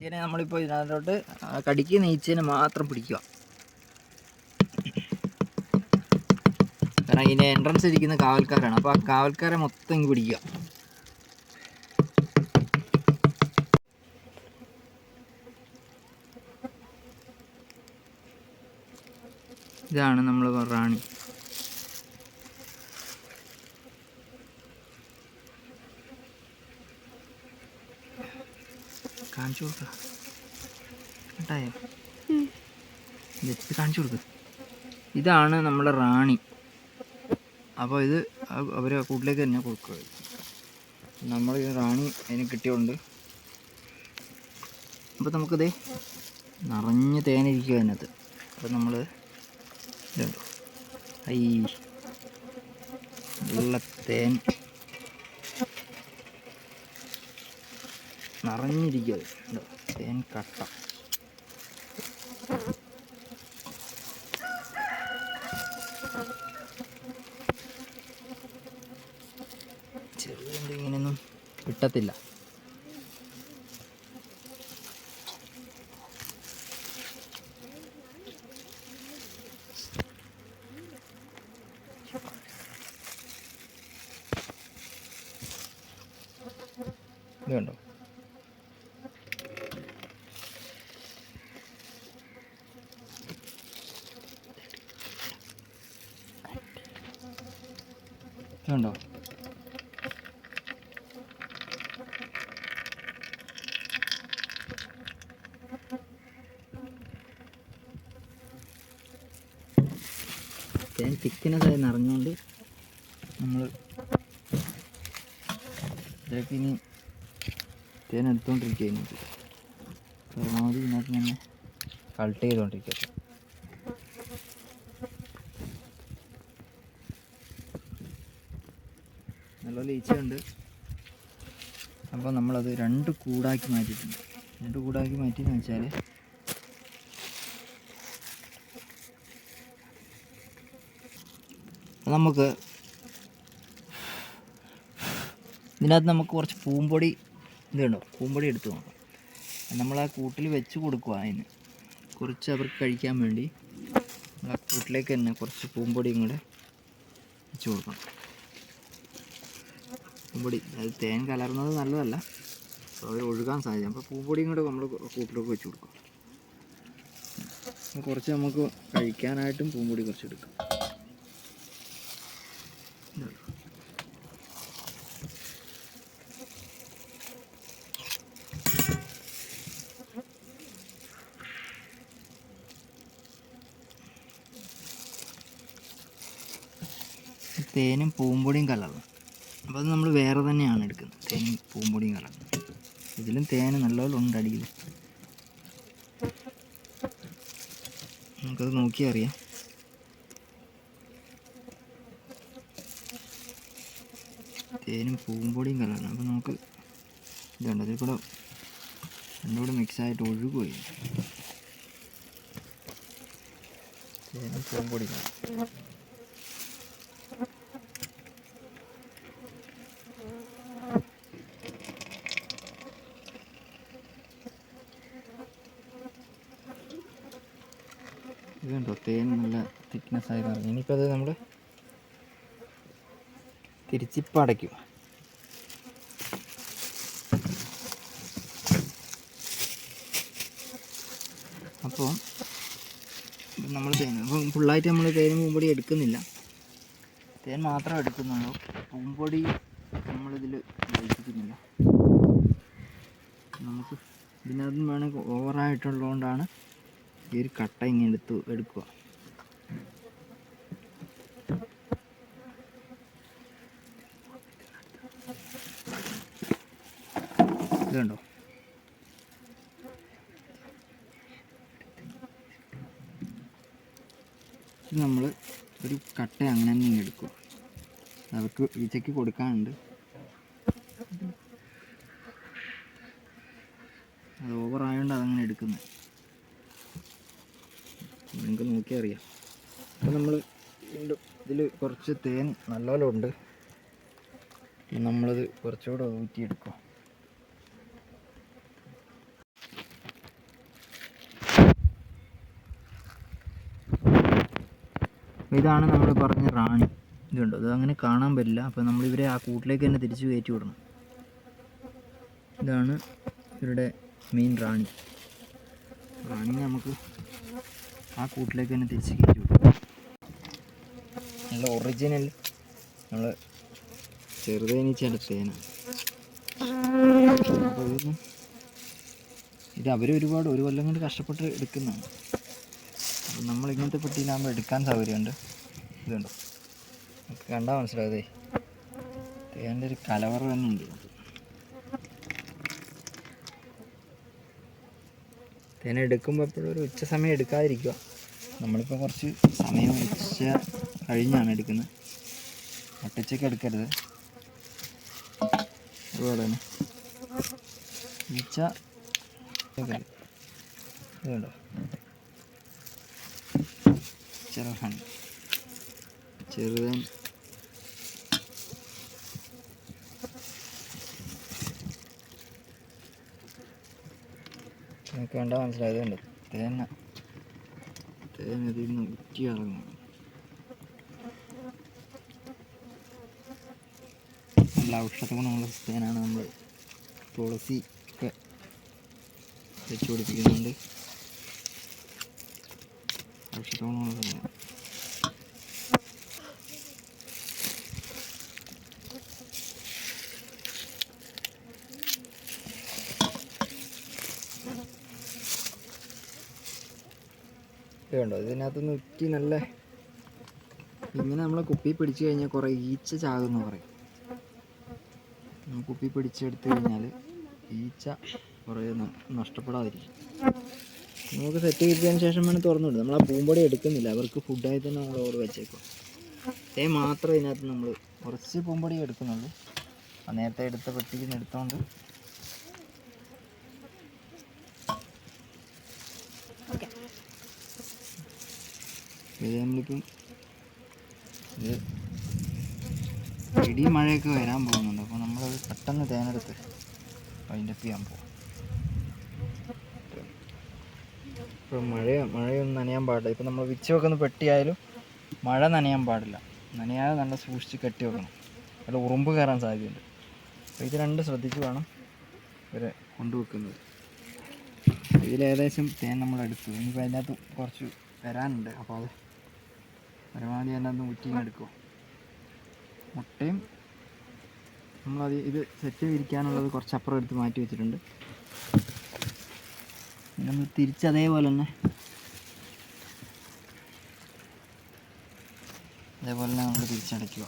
ഇതിനെ നമ്മളിപ്പോൾ ഇതിനകത്തോട്ട് കടിക്ക് നെയ്ച്ചതിന് മാത്രം പിടിക്കുക. കാരണം ഇതിന്റെ എൻട്രൻസ് ഇരിക്കുന്ന കാവൽക്കാരാണ്. അപ്പോൾ ആ കാവൽക്കാരെ മൊത്തം ഇങ്ങ് പിടിക്കുക. ഇതാണ് നമ്മൾ റാണി. കാണിച്ചു കൊടുക്ക. കേട്ടായോ ജസ്റ്റ് കാണിച്ചു കൊടുക്ക. ഇതാണ് നമ്മുടെ റാണി. അപ്പോൾ ഇത് അവർ കൂട്ടിലേക്ക് തന്നെ കൊടുക്കുക നമ്മൾ ഈ റാണി അതിന് കിട്ടിയോണ്ട് അപ്പോൾ നമുക്കിത് നിറഞ്ഞ് തേനിരിക്കുക അതിനകത്ത്. അപ്പോൾ നമ്മൾ ഇതുണ്ടോ? ഐ നല്ല തേൻ. നിറഞ്ഞിരിക്കുക തേൻ കട്ട. ചെറുതുകൊണ്ട് ഇങ്ങനെയൊന്നും കിട്ടത്തില്ല ഇത് കണ്ടോ ഇത് തിക്കിനെ തേൻ തിക്കിനെസ് ആയി നിറഞ്ഞുകൊണ്ട് നമ്മൾ ഇതിലേക്ക് ഇനി. തേൻ എടുത്തുകൊണ്ടിരിക്കുക പരമാവധി ഇതിനകത്ത് തന്നെ കളക്ട് ചെയ്തുകൊണ്ടിരിക്കുക നല്ലപോലെ ഈച്ചയുണ്ട് അപ്പോൾ നമ്മളത് രണ്ട് കൂടാക്കി മാറ്റിയിട്ടുണ്ട്. രണ്ട് കൂടാക്കി മാറ്റിയെന്ന് വെച്ചാൽ നമുക്ക് ഇതിനകത്ത് നമുക്ക് കുറച്ച് പൂമ്പൊടി ഇത് കണ്ടോ? പൂമ്പൊടി എടുത്തു നോക്കാം. നമ്മൾ ആ കൂട്ടിൽ വെച്ച് കൊടുക്കുക അതിന്. കുറച്ച് അവർക്ക് കഴിക്കാൻ വേണ്ടി. ആ കൂട്ടിലേക്ക് തന്നെ കുറച്ച് പൂമ്പൊടിയും കൂടെ വെച്ച് കൊടുക്കണം. പൂമ്പൊടി അത് തേൻ കലർന്നത് നല്ലതല്ല. അപ്പോൾ അവർ ഒഴുകാൻ സാധ്യത അപ്പോൾ പൂമ്പൊടിയും കൂടെ നമ്മൾ കൂട്ടിലൊക്കെ വെച്ച് കൊടുക്കും. കുറച്ച് നമുക്ക് കഴിക്കാനായിട്ടും പൂമ്പൊടി കുറച്ച് എടുക്കും. തേനും പൂമ്പൊടിയും കലർന്നു. അപ്പോൾ അത് നമ്മൾ വേറെ തന്നെയാണ് എടുക്കുന്നത്. തേൻ പൂമ്പൊടിയും കലർന്ന് ഇതിലും തേന് നല്ലപോലെ ഉണ്ട് അടിയിൽ. നമുക്കത് നോക്കി അറിയാം. തേനും പൂമ്പൊടിയും കലർന്ന് അപ്പോൾ നമുക്ക് ഇതുണ്ട്. അതിൽ കൂടെ രണ്ടുകൂടെ മിക്സായിട്ട് ഒഴുകുകയും തേനും പൂമ്പൊടിയും കലർന്നു ഇത് കണ്ടോ തേൻ നല്ല തിക്നെസ് ആയി പറഞ്ഞു ഇനിയിപ്പോൾ അത് നമ്മൾ തിരിച്ചിപ്പം അടയ്ക്കും അപ്പോൾ നമ്മൾ തേൻ അപ്പം ഫുള്ളായിട്ട് നമ്മൾ തേനും പൂമ്പൊടി എടുക്കുന്നില്ല. തേൻ മാത്രം എടുക്കുന്നുള്ളൂ. പൂമ്പൊടി നമ്മളിതിൽ ഉപയോഗിക്കുന്നില്ല. നമുക്ക് ഇതിനകത്തും വേണമെങ്കിൽ ഓവറായിട്ടുള്ളതുകൊണ്ടാണ് ഈ ഒരു കട്ട ഇങ്ങനെ എടുത്ത് എടുക്കുക. ഇതുണ്ടോ നമ്മൾ ഒരു കട്ട അങ്ങനെ തന്നെ എടുക്കുക. അവർക്ക് ഈച്ചയ്ക്ക് കൊടുക്കാനുണ്ട്. ഉണ്ട്. ഇതിൽ കുറച്ച് തേൻ നല്ലോണം ഉണ്ട്. നമ്മളത് കുറച്ചുകൂടെ ഊറ്റിയെടുക്കും. ഇതാണ് നമ്മൾ പറഞ്ഞ റാണി. ഇതുണ്ട്. അത് അങ്ങനെ കാണാൻ പറ്റില്ല. അപ്പോൾ നമ്മൾ ഇവരെ ആ കൂട്ടിലേക്ക് തന്നെ തിരിച്ചു കയറ്റി വിടണം. ഇതാണ് ഇവരുടെ മെയിൻ റാണി. റാണി നമുക്ക് ആ കൂട്ടിലേക്ക് തന്നെ തിരിച്ച് കയറ്റി നല്ല ഒറിജിനൽ നമ്മൾ ചെറുതേനീച്ചയുടെ തേന ഇത് അവർ ഒരുപാട് ഒരു കൊല്ലം കൊണ്ട് കഷ്ടപ്പെട്ട് എടുക്കുന്നതാണ്. അപ്പം നമ്മൾ ഇങ്ങനത്തെ പെട്ടിയിലാകുമ്പോൾ എടുക്കാൻ സൗകര്യമുണ്ട്. ഇതുണ്ടോ നമുക്ക് കണ്ടാൽ മനസ്സിലാവതേ തേന്റെ ഒരു കലവറ തന്നെ ഉണ്ട്. തേൻ എടുക്കുമ്പോൾ എപ്പോഴും ഒരു ഉച്ച സമയം എടുക്കാതിരിക്കുക. നമ്മളിപ്പോൾ കുറച്ച് സമയം ഉച്ച കഴിഞ്ഞാണ് എടുക്കുന്നത്. ഒട്ടച്ചയ്ക്ക് എടുക്കരുത്. അതുപോലെ തന്നെ. ഇതുണ്ടോ? ചെറുതാണ് ചെറുതൻ നിങ്ങൾക്ക് കണ്ടാൽ മനസ്സിലായതുണ്ട് തേങ്ങ തേങ്ങ. ഇതിൽ നിന്ന് ഉറ്റി ഇറങ്ങും നല്ല ഔഷധ ഗുണമുള്ള തേനാണ് നമ്മൾ തുളസി ഒക്കെ വെച്ച് പിടിപ്പിക്കുന്നുണ്ട് ഔഷധ കണ്ടോ? ഇതിനകത്തുനിന്ന് ഉറ്റി നല്ല ഇങ്ങനെ നമ്മൾ കുപ്പി പിടിച്ചു കഴിഞ്ഞാൽ കുറേ ഈച്ച ചാകുമെന്ന് പറയും. കുപ്പി പിടിച്ചെടുത്ത് കഴിഞ്ഞാൽ ഈച്ച കുറേ നഷ്ടപ്പെടാതിരിക്കും. നമുക്ക് സെറ്റ് ചെയ്തതിന് ശേഷം വേണം തുറന്നു വിടും നമ്മൾ ആ പൂമ്പൊടി എടുക്കുന്നില്ല. അവർക്ക് ഫുഡായി തന്നെ നമ്മൾ ഓർഡർ വെച്ചേക്കും തേ മാത്രം ഇതിനകത്ത് നമ്മൾ കുറച്ച് പൂമ്പൊടി എടുക്കുന്നുള്ളൂ. നേരത്തെ എടുത്ത പെട്ടിക്ക് നിന്ന് എടുത്തോണ്ട് ഇത് നമ്മളിപ്പം ഇടി മഴയൊക്കെ വരാൻ പോകുന്നുണ്ട്. അപ്പോൾ നമ്മളത് പെട്ടെന്ന് തേനെടുത്ത് വൈൻഡപ്പ് ചെയ്യാൻ പോകും ഇപ്പോൾ മഴ മഴയൊന്നും നനയാൻ പാടില്ല. ഇപ്പം നമ്മൾ വിച്ച് വെക്കുന്ന പെട്ടിയായാലും മഴ നനയാൻ പാടില്ല. നനയാതെ നല്ല സൂക്ഷിച്ച് കെട്ടി വെക്കണം. നല്ല ഉറുമ്പ് കയറാൻ സാധ്യതയുണ്ട്. അപ്പോൾ ഇത് രണ്ട് ശ്രദ്ധിച്ച് വേണം ഇവരെ കൊണ്ടുവെക്കുന്നത്. ഇതിലേകദേശം തേൻ നമ്മൾ എടുത്തു ഇനിയിപ്പോൾ അതിനകത്ത് കുറച്ച് വരാനുണ്ട്. അപ്പോൾ അത് പരമാവധി അതിനകത്ത് ഊറ്റി എടുക്കും മുട്ടയും നമ്മളത് ഇത് സെറ്റ് വിരിക്കാനുള്ളത് കുറച്ച് അപ്പുറം എടുത്ത് മാറ്റി വെച്ചിട്ടുണ്ട്. നമ്മൾ തിരിച്ച് അതേപോലെ തന്നെ അതേപോലെ തന്നെ നമ്മൾ തിരിച്ചടയ്ക്കുക.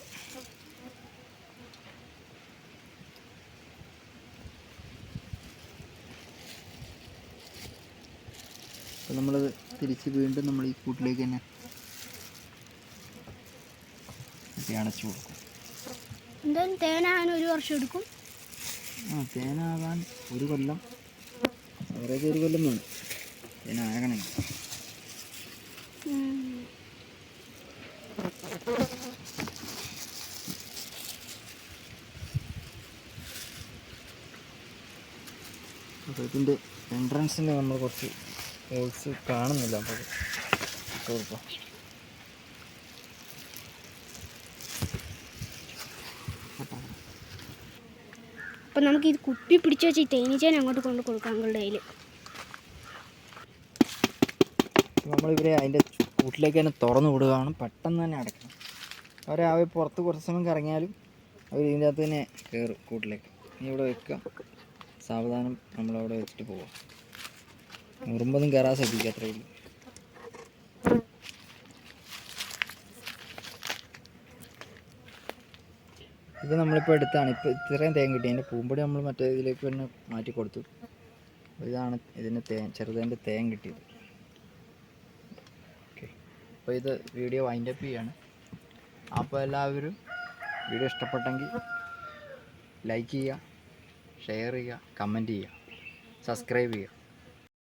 അപ്പോൾ നമ്മളത് തിരിച്ച് വീണ്ടും നമ്മൾ ഈ കൂട്ടിലേക്ക് തന്നെ ഇട്ട് അടച്ചു കൊടുക്കും. എന്തായാലും തേനാകാൻ ഒരു വർഷം എടുക്കും. ആ തേനാകാൻ ഒരു കൊല്ലം. അവരേക്ക് ഒരു കൊല്ലം വേണം. തേനാകണമെങ്കിൽ ഉം. അപ്പോൾ ഇതിന്റെ നമ്മൾ കുറച്ച് ഹോൾസ് കാണുന്നില്ല. അപ്പോൾ അത് ഇട്ട് കൊടുക്കാം അപ്പം നമുക്ക് ഇത് കുപ്പി പിടിച്ച് വെച്ച് ഈ തേനീച്ചേനെ അങ്ങോട്ട് കൊണ്ട് കൊടുക്കാം അങ്ങളുടെ കയ്യിൽ നമ്മളിവരെ അതിന്റെ കൂട്ടിലേക്ക് തന്നെ തുറന്നു വിടുകയാണ്. പെട്ടെന്ന് തന്നെ അടയ്ക്കണം. അവരെ പുറത്ത് കുറച്ച് സമയം കറങ്ങിയാലും അവർ ഇതിന്റെ അകത്ത് തന്നെ കയറും കൂട്ടിലേക്ക്. ഇനി ഇവിടെ വെക്കുക. സാവധാനം നമ്മളവിടെ വെച്ചിട്ട് പോവാം ഉറുമ്പൊന്നും കയറാൻ ശ്രദ്ധിക്കുക അത്രേ ഉള്ളൂ. ഇത് നമ്മളിപ്പോൾ എടുത്താണ്. ഇപ്പോൾ ഇത്രയും തേൻ കിട്ടി. അതിന്റെ പൂമ്പൊടി നമ്മൾ മറ്റേ ഇതിലേക്ക് തന്നെ മാറ്റി കൊടുത്തു. ഇതാണ് ഇതിന്റെ തേൻ ചെറുതേന്റെ തേൻ കിട്ടിയത്. ഓക്കെ. അപ്പോൾ ഇത് വീഡിയോ വൈൻഡ് അപ്പ് ചെയ്യാണ്. അപ്പോൾ എല്ലാവരും വീഡിയോ ഇഷ്ടപ്പെട്ടെങ്കിൽ ലൈക്ക് ചെയ്യുക ഷെയർ ചെയ്യുക കമന്റ് ചെയ്യുക സബ്സ്ക്രൈബ് ചെയ്യുക.